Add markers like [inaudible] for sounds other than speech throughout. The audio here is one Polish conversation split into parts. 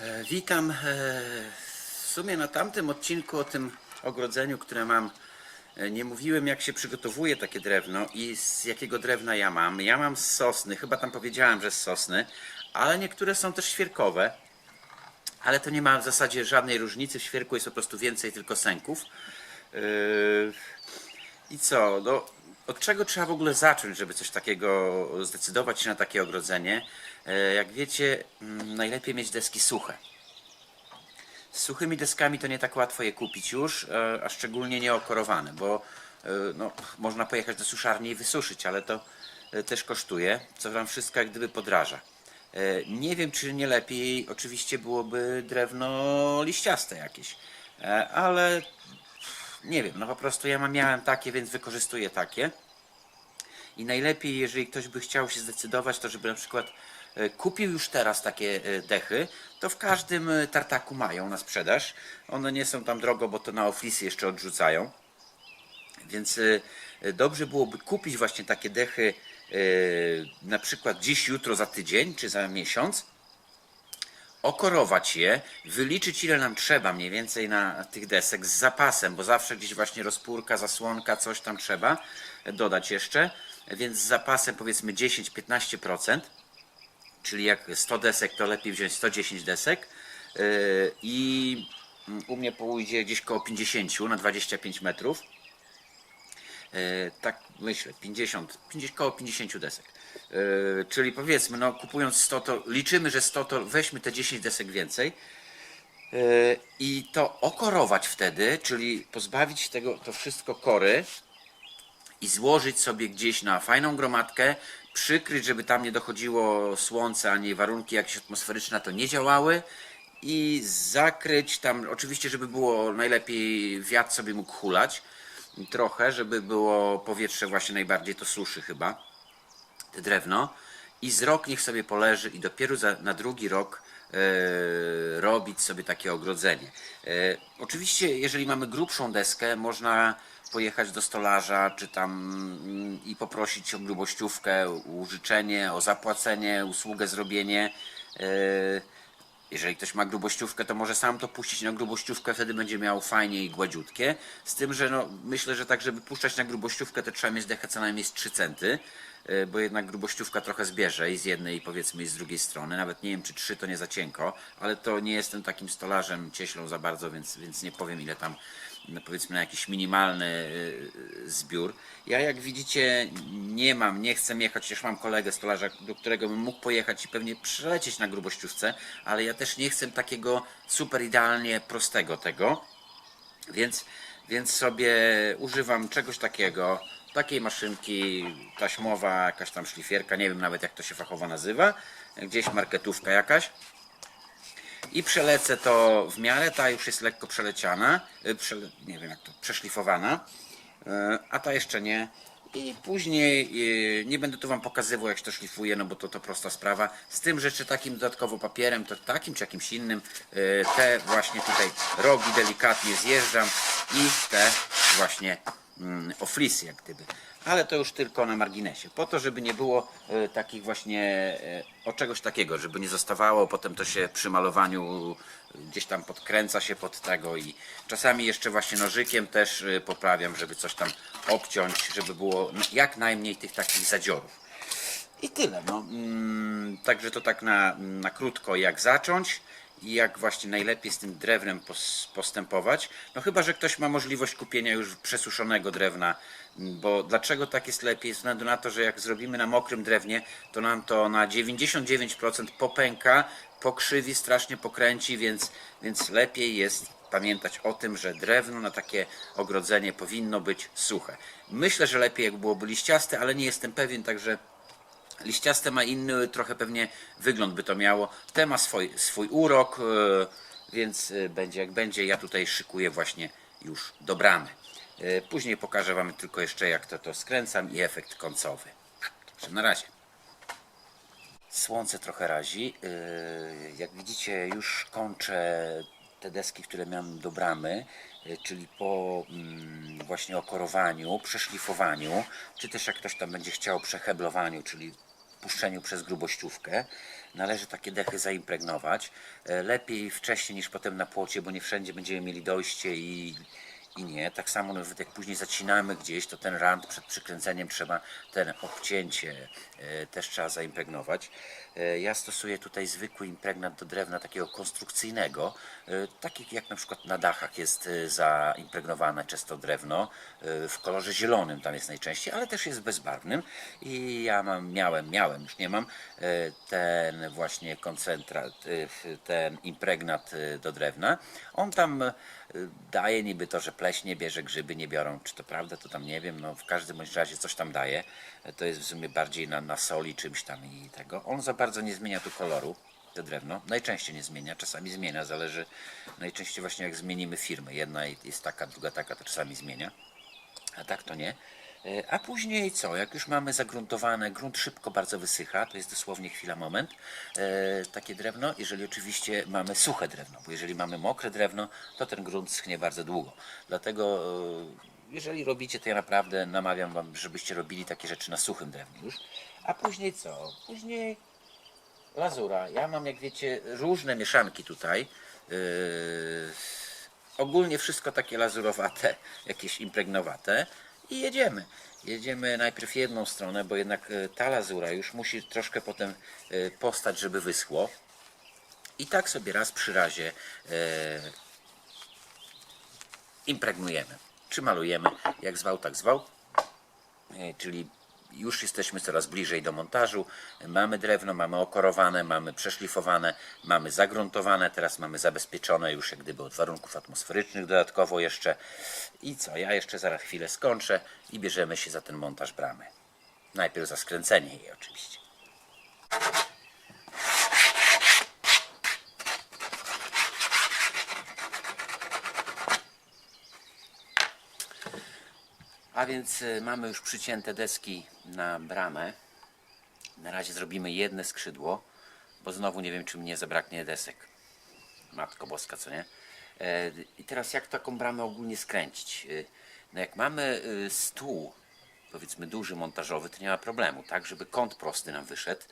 E, Witam. e, W sumie na tamtym odcinku o tym ogrodzeniu, które mam, e, nie mówiłem jak się przygotowuje takie drewno i z jakiego drewna ja mam. Ja mam z sosny, chyba tam powiedziałem, że z sosny, ale niektóre są też świerkowe. Ale to nie ma w zasadzie żadnej różnicy. W świerku jest po prostu więcej tylko sęków. I co? No, od czego trzeba w ogóle zacząć, żeby coś takiego zdecydować się na takie ogrodzenie? E, Jak wiecie, mm, najlepiej mieć deski suche. Z suchymi deskami to nie tak łatwo je kupić już, e, a szczególnie nieokorowane, bo e, no, można pojechać do suszarni i wysuszyć, ale to też kosztuje, co wam wszystko jak gdyby podraża. Nie wiem, czy nie lepiej oczywiście byłoby drewno liściaste jakieś, ale nie wiem, no po prostu ja miałem takie, więc wykorzystuję takie. I najlepiej, jeżeli ktoś by chciał się zdecydować, to żeby na przykład kupił już teraz takie e, dechy, to w każdym e, tartaku mają na sprzedaż. One nie są tam drogo, bo to na oflisy jeszcze odrzucają. Więc e, e, dobrze byłoby kupić właśnie takie dechy e, na przykład dziś, jutro, za tydzień czy za miesiąc okorować je, wyliczyć ile nam trzeba mniej więcej na tych desek z zapasem, bo zawsze gdzieś właśnie rozpórka, zasłonka, coś tam trzeba dodać jeszcze, więc z zapasem powiedzmy 10-15%, czyli jak 100 desek to lepiej wziąć 110 desek yy, i mm, u mnie pójdzie gdzieś koło 50 na 25 metrów. E, tak myślę, 50, 50, koło 50 desek. E, czyli powiedzmy, no kupując 100, to liczymy, że 100, to weźmy te 10 desek więcej. I to okorować wtedy, czyli pozbawić tego to wszystko kory i złożyć sobie gdzieś na fajną gromadkę, przykryć, żeby tam nie dochodziło słońce, ani warunki jakieś atmosferyczne to nie działały i zakryć tam, oczywiście, żeby było najlepiej wiatr sobie mógł hulać trochę, żeby było powietrze właśnie najbardziej to suszy chyba, te drewno. I z rok niech sobie poleży i dopiero za, na drugi rok robić sobie takie ogrodzenie. E, oczywiście, jeżeli mamy grubszą deskę, można pojechać do stolarza, czy tam mm, i poprosić o grubościówkę, użyczenie, o zapłacenie, usługę zrobienie. E, jeżeli ktoś ma grubościówkę, to może sam to puścić na grubościówkę, wtedy będzie miał fajnie i gładziutkie. Z tym, że no, myślę, że tak, żeby puszczać na grubościówkę, to trzeba mieć dechę co najmniej z 3 centy, bo jednak grubościówka trochę zbierze i z jednej, powiedzmy, i z drugiej strony. Nawet nie wiem, czy 3 to nie za cienko, ale to nie jestem takim stolarzem, cieślą za bardzo, więc, więc nie powiem, ile tam no powiedzmy na jakiś minimalny y, zbiór. Ja jak widzicie nie mam, nie chcę jechać, chociaż mam kolegę stolarza, do którego bym mógł pojechać i pewnie przelecieć na grubościówce, ale ja też nie chcę takiego super idealnie prostego tego, więc, więc sobie używam czegoś takiego, takiej maszynki taśmowa, jakaś tam szlifierka, nie wiem nawet jak to się fachowo nazywa, gdzieś marketówka jakaś i przelecę to w miarę, ta już jest lekko przeleciana, y, przele, nie wiem jak to, przeszlifowana, y, a ta jeszcze nie. I później y, nie będę tu Wam pokazywał jak się to szlifuje, no bo to to prosta sprawa. Z tym, że czy takim dodatkowo papierem, to takim czy jakimś innym, te właśnie tutaj rogi delikatnie zjeżdżam i te właśnie mm, oflisy jak gdyby. Ale to już tylko na marginesie. Po to, żeby nie było e, takich właśnie e, o czegoś takiego, żeby nie zostawało, potem to się przy malowaniu e, gdzieś tam podkręca się pod tego i czasami jeszcze właśnie nożykiem też poprawiam, żeby coś tam obciąć, żeby było jak najmniej tych takich zadziorów. I tyle. No. Mm, Także to tak na, na krótko, jak zacząć i jak właśnie najlepiej z tym drewnem pos- postępować. No chyba, że ktoś ma możliwość kupienia już przesuszonego drewna, bo dlaczego tak jest lepiej? Ze względu na to, że jak zrobimy na mokrym drewnie, to nam to na 99% popęka, pokrzywi, strasznie pokręci, więc, więc lepiej jest pamiętać o tym, że drewno na takie ogrodzenie powinno być suche. Myślę, że lepiej jak byłoby liściaste, ale nie jestem pewien, także Liściaste ma inny trochę pewnie wygląd by to miało. Te ma swój, swój urok, e, więc e, będzie jak będzie. Ja tutaj szykuję właśnie już do bramy. E, Później pokażę Wam tylko jeszcze jak to, to skręcam i efekt końcowy. Także na razie. Słońce trochę razi. Jak widzicie, już kończę te deski, które miałem do bramy, czyli po mm, właśnie okorowaniu, przeszlifowaniu, czy też jak ktoś tam będzie chciał przeheblowaniu, czyli rozpuszczeniu przez grubościówkę. Należy takie dechy zaimpregnować. E, Lepiej wcześniej niż potem na płocie, bo nie wszędzie będziemy mieli dojście i, i nie. Tak samo nawet jak później zacinamy gdzieś, to ten rand przed przykręceniem trzeba, ten obcięcie też trzeba zaimpregnować. E, Ja stosuję tutaj zwykły impregnat do drewna takiego konstrukcyjnego, e, takich jak na przykład na dachach jest e, zaimpregnowane często drewno e, w kolorze zielonym, tam jest najczęściej, ale też jest bezbarwnym i ja mam, miałem, miałem, już nie mam, e, ten właśnie koncentrat, e, ten impregnat e, do drewna. On tam e, daje niby to, że pleś nie bierze, grzyby nie biorą, czy to prawda, to tam nie wiem, no w każdym bądź razie coś tam daje. To jest w sumie bardziej na, na soli czymś tam i tego. On za bardzo nie zmienia tu koloru, to drewno. Najczęściej nie zmienia, czasami zmienia, zależy najczęściej właśnie jak zmienimy firmę. Jedna jest taka, druga taka, to czasami zmienia a tak to nie. E, A później co? Jak już mamy zagruntowane, grunt szybko bardzo wysycha, to jest dosłownie chwila, moment, e, takie drewno, jeżeli oczywiście mamy suche drewno, bo jeżeli mamy mokre drewno, to ten grunt schnie bardzo długo. Dlatego e, jeżeli robicie, to ja naprawdę namawiam Wam, żebyście robili takie rzeczy na suchym drewnie już. A później co? Później lazura. Ja mam, jak wiecie, różne mieszanki tutaj. Yy, ogólnie wszystko takie lazurowate, [laughs] jakieś impregnowate i jedziemy. Jedziemy najpierw jedną stronę, bo jednak e, ta lazura już musi troszkę potem e, postać, żeby wyschło. I tak sobie raz przy razie e, impregnujemy. Czy malujemy, jak zwał, tak zwał. E, czyli już jesteśmy coraz bliżej do montażu. Mamy drewno, mamy okorowane, mamy przeszlifowane, mamy zagruntowane, teraz mamy zabezpieczone już jak gdyby od warunków atmosferycznych dodatkowo jeszcze. I co, ja jeszcze zaraz chwilę skończę i bierzemy się za ten montaż bramy. Najpierw za skręcenie jej oczywiście. Więc y, mamy już przycięte deski na bramę. Na razie zrobimy jedno skrzydło, bo znowu nie wiem, czy mnie zabraknie desek. Matko Boska, co nie? E, I teraz jak taką bramę ogólnie skręcić? E, No jak mamy y, stół, powiedzmy duży montażowy, to nie ma problemu, tak? Żeby kąt prosty nam wyszedł.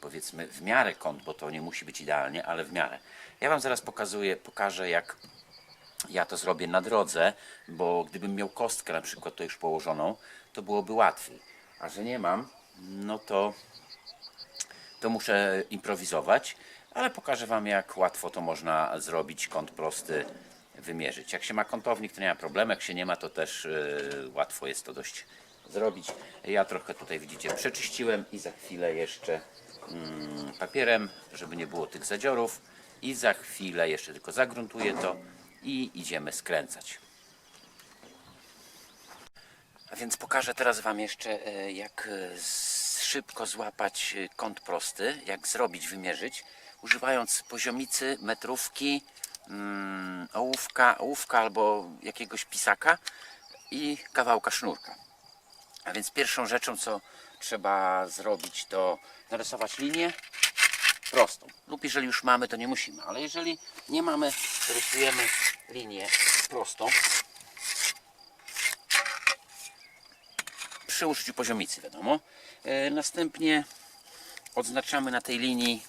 Powiedzmy w miarę kąt, bo to nie musi być idealnie, ale w miarę. Ja Wam zaraz pokazuję, pokażę jak ja to zrobię na drodze, bo gdybym miał kostkę na przykład to już położoną, to byłoby łatwiej. A że nie mam, no to, to muszę improwizować, ale pokażę Wam jak łatwo to można zrobić, kąt prosty wymierzyć. Jak się ma kątownik to nie ma problemu, jak się nie ma to też yy, łatwo jest to dość zrobić. Ja trochę tutaj widzicie przeczyściłem i za chwilę jeszcze mm, papierem, żeby nie było tych zadziorów i za chwilę jeszcze tylko zagruntuję to i idziemy skręcać. A więc pokażę teraz Wam jeszcze, e, jak e, szybko złapać e, kąt prosty, jak zrobić, wymierzyć, używając poziomicy, metrówki, mm, ołówka, ołówka albo jakiegoś pisaka i kawałka sznurka. A więc pierwszą rzeczą, co trzeba zrobić, to narysować linię prostą. Lub jeżeli już mamy, to nie musimy, ale jeżeli nie mamy, rysujemy linię prostą przy użyciu poziomicy, wiadomo. E, następnie odznaczamy na tej linii,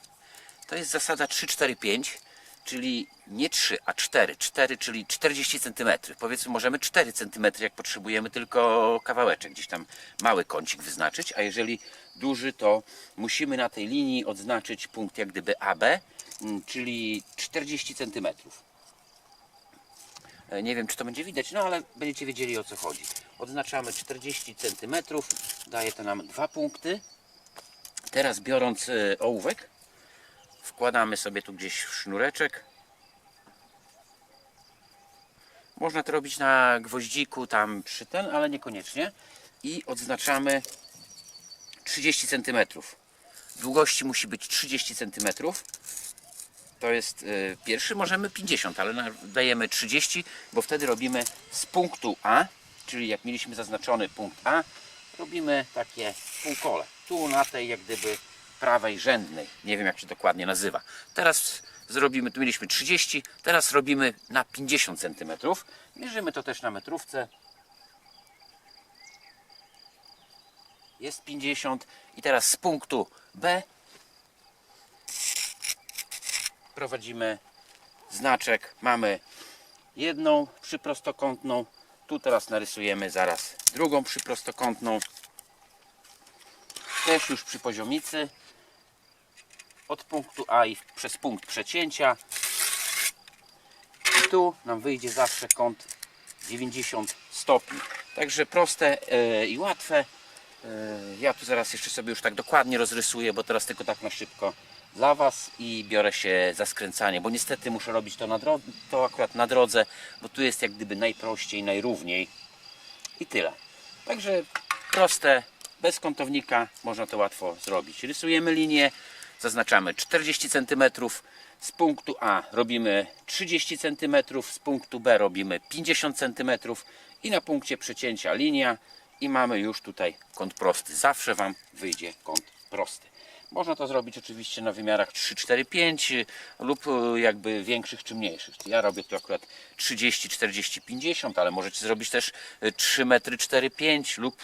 to jest zasada 3-4-5, czyli nie 3, a 4. 4, czyli 40 cm. Powiedzmy, możemy 4 cm, jak potrzebujemy, tylko kawałeczek, gdzieś tam mały kącik wyznaczyć, a jeżeli duży, to musimy na tej linii odznaczyć punkt jak gdyby AB, mm, czyli 40 cm. E, Nie wiem, czy to będzie widać, no ale będziecie wiedzieli o co chodzi. Odznaczamy 40 cm, daje to nam dwa punkty. Teraz biorąc e, ołówek, wkładamy sobie tu gdzieś w sznureczek. Można to robić na gwoździku tam przy ten, ale niekoniecznie. I odznaczamy 30 cm. Długości musi być 30 cm. To jest y, pierwszy, możemy 50, ale dajemy 30, bo wtedy robimy z punktu A, czyli jak mieliśmy zaznaczony punkt A, robimy takie półkole. Tu na tej jak gdyby prawej rzędnej, nie wiem jak się dokładnie nazywa. Teraz zrobimy, tu mieliśmy 30, teraz robimy na 50 cm. Mierzymy to też na metrówce. jest 50 i teraz z punktu B prowadzimy znaczek. Mamy jedną przyprostokątną. Tu teraz narysujemy zaraz drugą przyprostokątną. Też już przy poziomicy. Od punktu A i przez punkt przecięcia. I tu nam wyjdzie zawsze kąt 90 stopni. Także proste e, i łatwe. E, Ja tu zaraz jeszcze sobie już tak dokładnie rozrysuję, bo teraz tylko tak na szybko dla Was i biorę się za skręcanie, bo niestety muszę robić to, na drodze, to akurat na drodze, bo tu jest jak gdyby najprościej, najrówniej i tyle. Także proste, bez kątownika można to łatwo zrobić. Rysujemy linię, zaznaczamy 40 cm, z punktu A robimy 30 cm, z punktu B robimy 50 cm i na punkcie przecięcia linia i mamy już tutaj kąt prosty. Zawsze Wam wyjdzie kąt prosty. Można to zrobić oczywiście na wymiarach 3, 4, 5 y, lub y, jakby większych czy mniejszych. Ja robię tu akurat 30, 40, 50, ale możecie zrobić też y, 3 metry 4, 5 lub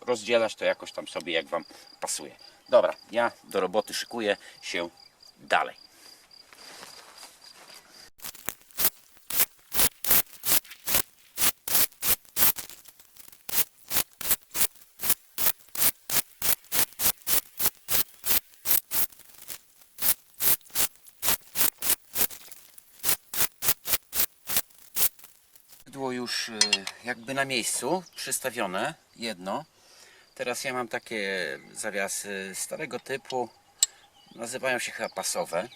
rozdzielać to jakoś tam sobie jak Wam pasuje. Dobra, ja do roboty szykuję się dalej. Było już y, jakby na miejscu przystawione jedno. Teraz ja mam takie zawiasy starego typu. Nazywają się chyba pasowe.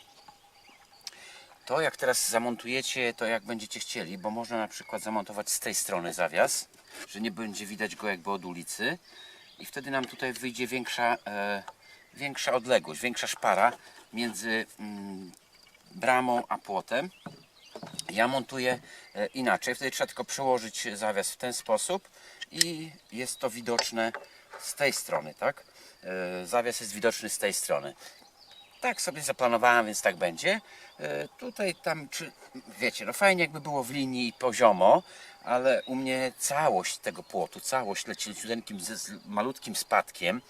To jak teraz zamontujecie, to jak będziecie chcieli, bo można na przykład zamontować z tej strony zawias, że nie będzie widać go jakby od ulicy i wtedy nam tutaj wyjdzie większa, e, większa odległość, większa szpara między mm, bramą a płotem. Ja montuję e, inaczej. Wtedy trzeba tylko przełożyć zawias w ten sposób i jest to widoczne z tej strony, tak? E, Zawias jest widoczny z tej strony. Tak sobie zaplanowałem, więc tak będzie. E, Tutaj, tam, czy wiecie, no fajnie jakby było w linii poziomo, ale u mnie całość tego płotu, całość leci leciuteńkim, z, z malutkim spadkiem,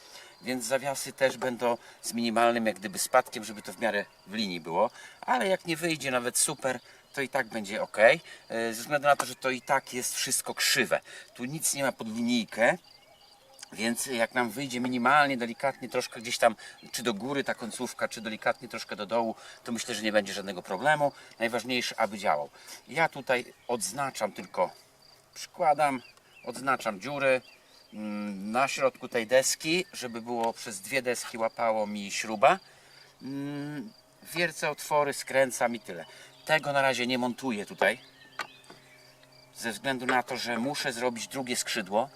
więc zawiasy też będą z minimalnym jak gdyby spadkiem, żeby to w miarę w linii było, ale jak nie wyjdzie nawet super, to i tak będzie ok, e, ze względu na to, że to i tak jest wszystko krzywe. Tu nic nie ma pod linijkę, więc jak nam wyjdzie minimalnie, delikatnie troszkę gdzieś tam, czy do góry ta końcówka, czy delikatnie troszkę do dołu, to myślę, że nie będzie żadnego problemu. Najważniejsze, aby działał. Ja tutaj odznaczam tylko, przykładam, odznaczam dziury mm, na środku tej deski, żeby było przez dwie deski łapało mi śruba. Mm, Wiercę otwory, skręcam i tyle. Tego na razie nie montuję tutaj, ze względu na to, że muszę zrobić drugie skrzydło.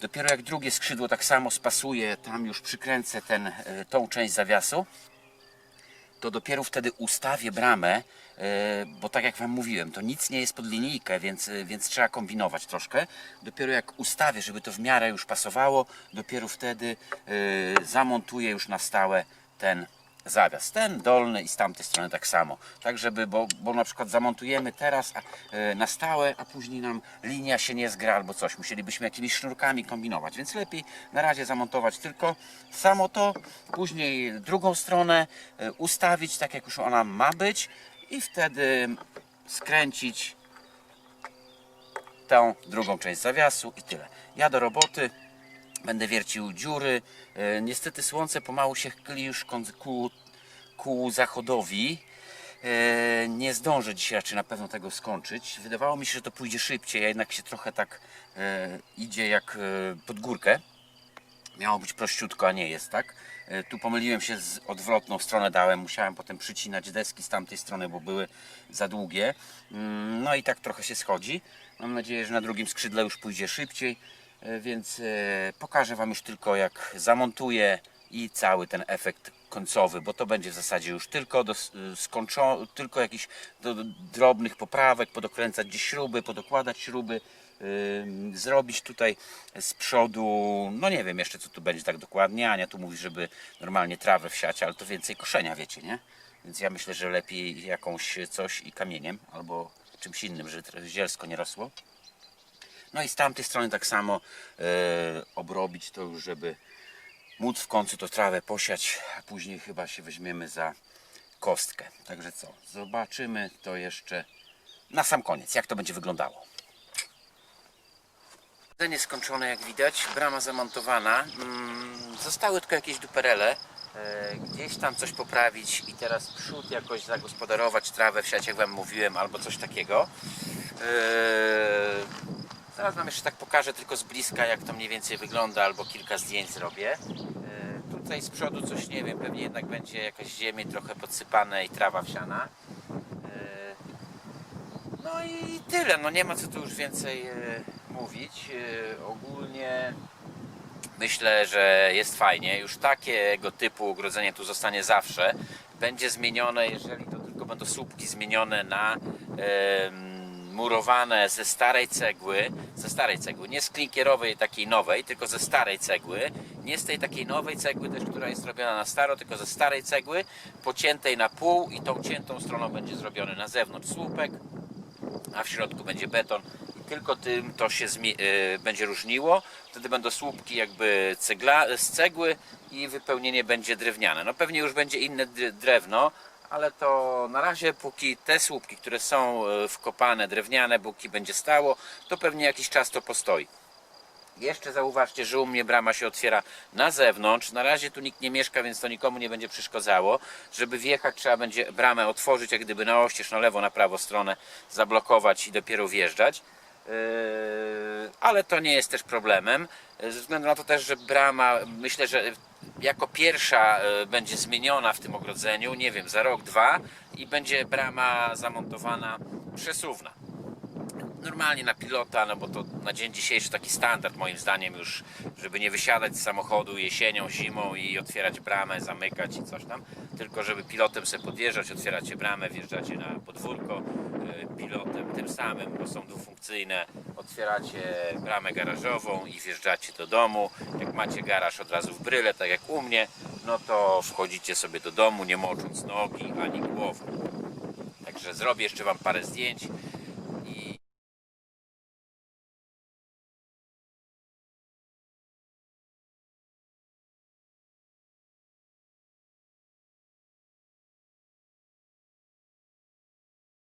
Dopiero jak drugie skrzydło tak samo spasuje, tam już przykręcę ten, e, tą część zawiasu, to dopiero wtedy ustawię bramę, e, bo tak jak Wam mówiłem, to nic nie jest pod linijkę, więc, e, więc trzeba kombinować troszkę. Dopiero jak ustawię, żeby to w miarę już pasowało, dopiero wtedy zamontuję już na stałe ten zawias. Ten dolny i z tamtej strony tak samo. Tak, żeby, bo, bo na przykład zamontujemy teraz a, e, na stałe, a później nam linia się nie zgra albo coś. Musielibyśmy jakimiś sznurkami kombinować, więc lepiej na razie zamontować tylko samo to, później drugą stronę e, ustawić tak jak już ona ma być i wtedy skręcić tę drugą część zawiasu i tyle. Ja do roboty. Będę wiercił dziury. E, Niestety słońce pomału się chyli już ku, ku zachodowi. E, Nie zdążę dzisiaj raczej na pewno tego skończyć. Wydawało mi się, że to pójdzie szybciej, a jednak się trochę tak e, idzie jak pod górkę. Miało być prościutko, a nie jest tak. Tu pomyliłem się z odwrotną stronę dałem, musiałem potem przycinać deski z tamtej strony, bo były za długie. Mm, No i tak trochę się schodzi. Mam nadzieję, że na drugim skrzydle już pójdzie szybciej, więc e, pokażę Wam już tylko jak zamontuję i cały ten efekt końcowy, bo to będzie w zasadzie już tylko do, skończo, tylko jakichś do, drobnych poprawek, podokręcać gdzieś śruby, podokładać śruby, ym, zrobić tutaj z przodu, no nie wiem jeszcze co tu będzie tak dokładnie, Ania tu mówi, żeby normalnie trawę wsiać, ale to więcej koszenia, wiecie, nie? Więc ja myślę, że lepiej jakąś coś i kamieniem, albo czymś innym, żeby zielsko nie rosło. No i z tamtej strony tak samo e, obrobić to już, żeby móc w końcu to trawę posiać, a później chyba się weźmiemy za kostkę. Także co, zobaczymy to jeszcze na sam koniec, jak to będzie wyglądało. Jedzenie skończone jak widać, brama zamontowana. Mm, zostały tylko jakieś duperele. E, gdzieś tam coś poprawić i teraz przód jakoś zagospodarować, trawę wsiać jak Wam mówiłem, albo coś takiego. Zaraz Wam jeszcze tak pokażę tylko z bliska jak to mniej więcej wygląda, albo kilka zdjęć zrobię. E, tutaj z przodu coś nie wiem, pewnie jednak będzie jakaś ziemię trochę podsypane i trawa wsiana. E, no i tyle, no nie ma co tu już więcej e, mówić. Ogólnie myślę, że jest fajnie. Już takiego typu ogrodzenie tu zostanie zawsze. Będzie zmienione, jeżeli to tylko będą słupki zmienione na em, murowane ze starej cegły, ze starej cegły, nie z klinkierowej takiej nowej, tylko ze starej cegły, nie z tej takiej nowej cegły też, która jest robiona na staro, tylko ze starej cegły, pociętej na pół i tą ciętą stroną będzie zrobiony na zewnątrz słupek, a w środku będzie beton i tylko tym to się y, będzie różniło. Wtedy będą słupki jakby cegla, z cegły i wypełnienie będzie drewniane. No pewnie już będzie inne dr- drewno, ale to na razie póki te słupki, które są y, wkopane drewniane, póki będzie stało, to pewnie jakiś czas to postoi. Jeszcze zauważcie, że u mnie brama się otwiera na zewnątrz. Na razie tu nikt nie mieszka, więc to nikomu nie będzie przeszkadzało. Żeby wjechać, trzeba będzie bramę otworzyć, jak gdyby na oścież, na lewo, na prawo stronę, zablokować i dopiero wjeżdżać. Yy, ale to nie jest też problemem. Yy, Ze względu na to też, że brama, myślę, że jako pierwsza yy, będzie zmieniona w tym ogrodzeniu, nie wiem, za rok, dwa i będzie brama zamontowana przesuwna normalnie na pilota, no bo to na dzień dzisiejszy taki standard moim zdaniem już, żeby nie wysiadać z samochodu jesienią, zimą i otwierać bramę, zamykać i coś tam, tylko żeby pilotem sobie podjeżdżać, otwieracie bramę, wjeżdżacie na podwórko y, pilotem tym samym, bo są dwufunkcyjne, otwieracie bramę garażową i wjeżdżacie do domu, jak macie garaż od razu w bryle, tak jak u mnie, no to wchodzicie sobie do domu, nie mocząc nogi ani głowy. Także zrobię jeszcze Wam parę zdjęć